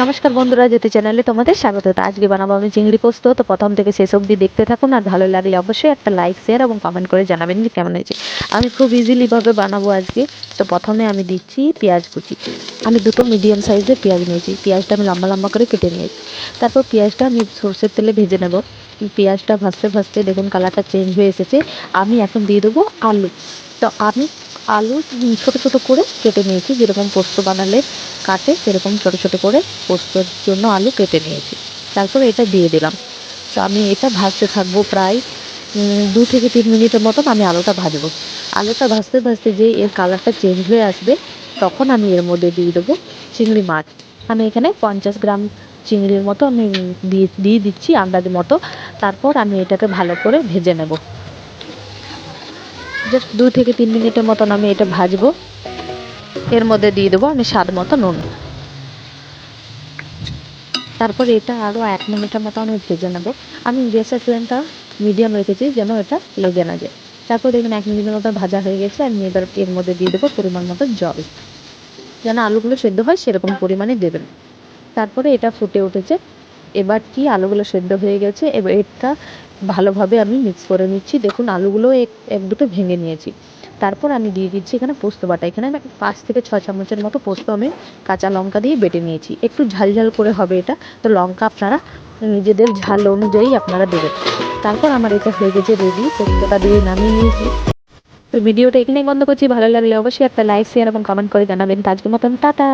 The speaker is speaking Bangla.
নমস্কার বন্ধুরা যেতে চ্যানেলে তোমাদের স্বাগত। তো আজকে বানাবো আমি চিংড়ি পোস্ত। তো প্রথম থেকে শেষ অবধি দেখতে থাকুন আর ভালো লাগলে অবশ্যই একটা লাইক শেয়ার এবং কমেন্ট করে জানাবেন যে কেমন হয়েছে। আমি খুব ইজিলিভাবে বানাবো আজকে। তো প্রথমে আমি দিচ্ছি পেঁয়াজ কুচি। আমি দুটো মিডিয়াম সাইজের পেঁয়াজ নিয়েছি। পেঁয়াজটা আমি লম্বা লম্বা করে কেটে নিয়েছি। তারপর পেঁয়াজটা আমি সর্ষের তেলে ভেজে নেব। পেঁয়াজটা ভাজতে ভাজতে দেখুন কালারটা চেঞ্জ হয়ে এসেছে। আমি এখন দিয়ে দেবো আলু। তো আমি আলু ছোটো ছোটো করে কেটে নিয়েছি, যেরকম পোস্ত বানালে কাটে, সেরকম ছোটো ছোটো করে পোস্তর জন্য আলু কেটে নিয়েছি। তারপর এটা দিয়ে দিলাম। তো আমি এটা ভাজতে থাকব প্রায় দু থেকে তিন মিনিটের মতন আমি আলুটা ভাজবো। আলুটা ভাজতে ভাজতে যে এর কালারটা চেঞ্জ হয়ে আসবে, তখন আমি এর মধ্যে দিয়ে দেবো চিংড়ি মাছ। আমি এখানে পঞ্চাশ গ্রাম চিংড়ির মতো আমি দিয়ে দিয়ে দিচ্ছি আন্দাজ মতো। তারপর আমি এটাকে ভালো করে ভেজে নেব। জাস্ট দু থেকে তিন মিনিটের মতন আমি এটা ভাজবো। এর মধ্যে দিয়ে দেবো আমি স্বাদ মতো নুন। তারপর এটা আরও এক মিনিটের মতো আমি ভেজে নেব। আমি গ্যাসের ফ্লেমটা মিডিয়াম রেখেছি যেন এটা লেগে না যায়। তারপর দেখবেন এক মিনিটের মতো ভাজা হয়ে গেছে। আমি এবার এর মধ্যে দিয়ে দেবো পরিমাণ মতো জল। যেন আলুগুলো সেদ্ধ হয়, সেরকম পরিমাণে দেবেন। তারপরে এটা ফুটে উঠেছে। এবার কি আলুগুলো সেদ্ধ হয়ে গেছে, এবার এটা ভালোভাবে আমি মিক্স করে নিচ্ছি। দেখুন, আলুগুলো এক এক দুটো ভেঙে নিয়েছি। তারপর আমি দিয়ে দিচ্ছি এখানে পোস্ত বাটা। এখানে আমি পাঁচ থেকে ছ চামচের মতো পোস্ত আমি কাঁচা লঙ্কা দিয়ে বেটে নিয়েছি। একটু ঝাল ঝাল করে হবে এটা। তো লঙ্কা আপনারা নিজেদের ঝাল অনুযায়ী আপনারা দেবেন। তারপর আমার এটা হয়ে গেছে রেডি পোস্তটা দিয়ে নামিয়ে নিয়েছি। তো ভিডিওটা এখানেই বন্ধ করছি। ভালো লাগলে অবশ্যই একটা লাইক শেয়ার এবং কমেন্ট করে জানাবেন। আজকের মতন, টাটা!